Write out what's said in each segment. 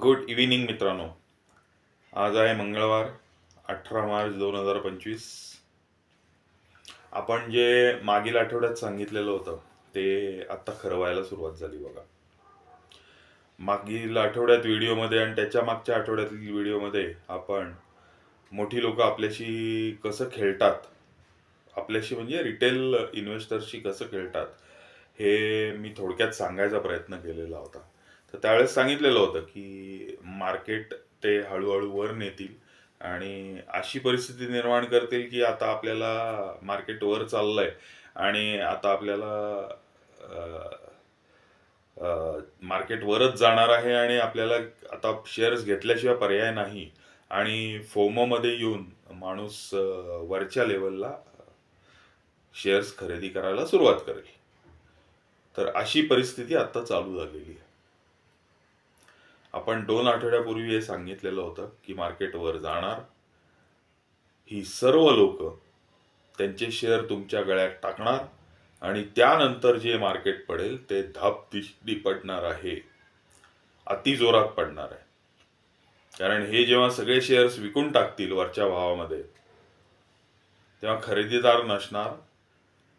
Good evening मित्रांनो. आज आहे मंगळवार अठरा मार्च दोन हजार पंचवीस. आपण जे मागील आठवड्यात सांगितलेलं होतं ते आत्ता खरं व्हायला सुरुवात झाली बघा. मागील आठवड्यात व्हिडिओमध्ये आणि त्याच्या मागच्या आठवड्यातील व्हिडिओमध्ये आपण मोठी लोक आपल्याशी कसं खेळतात आपल्याशी म्हणजे रिटेल इन्व्हेस्टरशी कसं खेळतात हे मी थोडक्यात सांगायचा प्रयत्न केलेला होता. तर त्यावेळेस सांगितलेलं होतं की मार्केट ते हळूहळू वर नेतील आणि अशी परिस्थिती निर्माण करतील की आता आपल्याला मार्केट वर चाललंय. आणि आता आपल्याला मार्केट वरच जाणार आहे आणि आपल्याला आता शेअर्स घेतल्याशिवाय पर्याय नाही. आणि फोमोमध्ये येऊन माणूस वरच्या लेवलला शेअर्स खरेदी करायला सुरुवात करेल. तर अशी परिस्थिती आता चालू झालेली आहे. आपण दोन आठवड्यापूर्वी हे सांगितलेलं होतं की मार्केट वर जाणार. ही सर्व लोक त्यांचे शेअर तुमच्या गळ्यात टाकणार आणि त्यानंतर जे मार्केट पडेल ते धापदिशी पडणार आहे. अति जोरात पडणार आहे. कारण हे जेव्हा सगळे शेअर्स विकून टाकतील वरच्या भावामध्ये तेव्हा खरेदीदार नसणार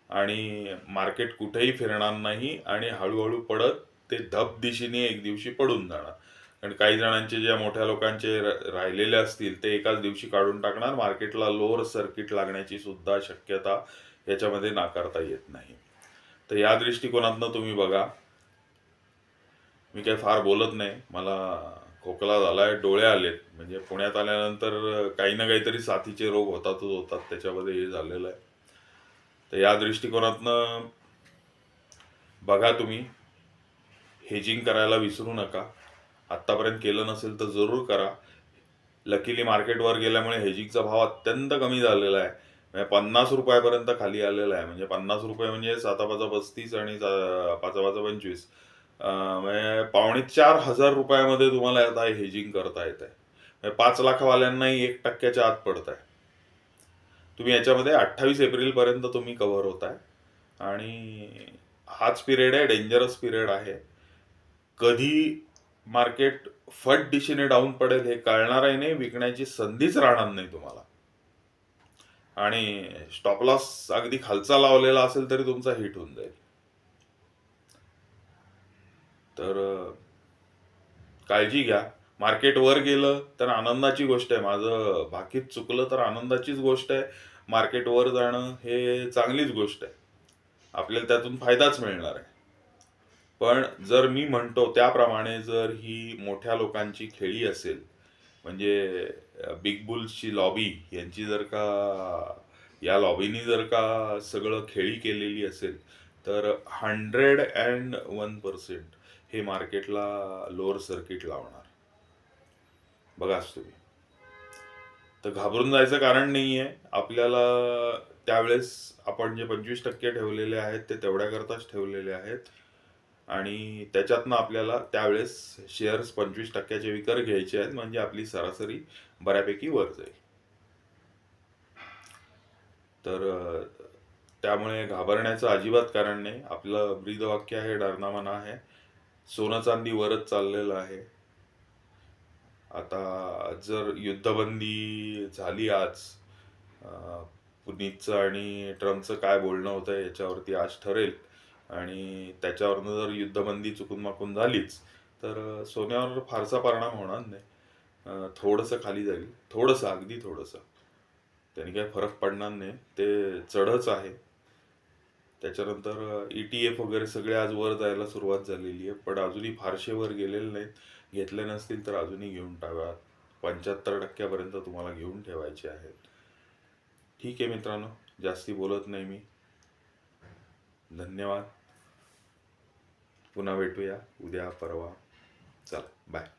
आणि मार्केट कुठेही फिरणार नाही आणि हळूहळू पडत ते धप दिशेने एक दिवशी पडून जाणार. कारण काही जणांचे ज्या मोठ्या लोकांचे राहिलेले असतील ते एकाच दिवशी काढून टाकणार. मार्केटला लोअर सर्किट लागण्याची सुद्धा शक्यता याच्यामध्ये नाकारता येत नाही. तर या दृष्टिकोनातनं तुम्ही बघा. मी काही फार बोलत नाही. मला खोकला झालाय डोळे आलेत. म्हणजे पुण्यात आल्यानंतर काही ना काहीतरी साथीचे रोग होतातच होतात. त्याच्यामध्ये हे झालेलं आहे. तर या दृष्टिकोनातनं बघा तुम्ही. हेजिंग करायला विसरू नका. आत्तापर्यंत केलं नसेल तर जरूर करा. लकीली मार्केटवर गेल्यामुळे हेजिंगचा भाव अत्यंत कमी झालेला आहे. म्हणजे पन्नास रुपयापर्यंत खाली आलेला आहे. म्हणजे पन्नास रुपये म्हणजे साता पाचा पस्तीस आणि पाचा पाचा पंचवीस. म्हणजे पावणे चार हजार रुपयामध्ये तुम्हाला आता हेजिंग करता येत आहे. म्हणजे पाच लाखवाल्यांनाही एक टक्क्याच्या आत पडत आहे. तुम्ही याच्यामध्ये अठ्ठावीस एप्रिलपर्यंत तुम्ही कव्हर होत आहे. आणि हाच पिरियड आहे डेंजरस पिरियड आहे. कधी मार्केट फट दिशेने डाऊन पडेल हे कळणारही नाही विकण्याची संधीच राहणार नाही तुम्हाला. आणि स्टॉप लॉस अगदी खालचा लावलेला असेल तरी तुमचा हिट होऊन जाईल. तर काळजी घ्या. मार्केट वर गेलं तर आनंदाची गोष्ट आहे. माझं बाकीत चुकलं तर आनंदाचीच गोष्ट आहे. मार्केट वर जाणं हे चांगलीच गोष्ट आहे. आपल्याला त्यातून फायदाच मिळणार आहे. पण जर मी म्हणतो त्याप्रमाणे जर ही मोठ्या लोकांची खेळी असेल म्हणजे बिग बुल्सची लॉबी यांची जर का या लॉबीनी जर का सगळं खेळी केलेली असेल तर हंड्रेड अँड वन पर्सेंट हे मार्केटला लोअर सर्किट लावणार. बघाच तुम्ही. तर घाबरून जायचं कारण नाही आहे आपल्याला त्यावेळेस आपण जे पंचवीस टक्के ठेवलेले आहेत ते तेवढ्याकरताच ठेवलेले आहेत. आणि त्याच्यातनं आपल्याला त्यावेळेस शेअर्स पंचवीस टक्क्याचे विकर घ्यायचे आहेत म्हणजे आपली सरासरी बऱ्यापैकी वर जाईल. तर त्यामुळे घाबरण्याचं अजिबात कारण नाही. आपलं ब्रीदवाक्य आहे डरनामाना आहे. सोनं चांदी वरच चाललेलं आहे. आता जर युद्धबंदी झाली आज पुनीतचं आणि ट्रम्पचं काय बोलणं होतं याच्यावरती आज ठरेल. आणि त्याच्यावरनं जर युद्धबंदी चुकून माकून झालीच तर सोन्यावर फारसा परिणाम होणार नाही. थोडंसं खाली जाईल. थोडंसं अगदी थोडंसं. त्याने काही फरक पडणार नाही. ते चढच आहे. त्याच्यानंतर ई टी एफ वगैरे सगळे आज वर जायला सुरुवात झालेली आहे. पण अजूनही फारसे वर गेलेले नाहीत. घेतले नसतील तर अजूनही घेऊन टाका. पंच्याहत्तर टक्क्यापर्यंत तुम्हाला घेऊन ठेवायचे आहेत. ठीक आहे मित्रांनो. जास्ती बोलत नाही मी. धन्यवाद. पुन्हा भेटूया. उद्या परवा. चला बाय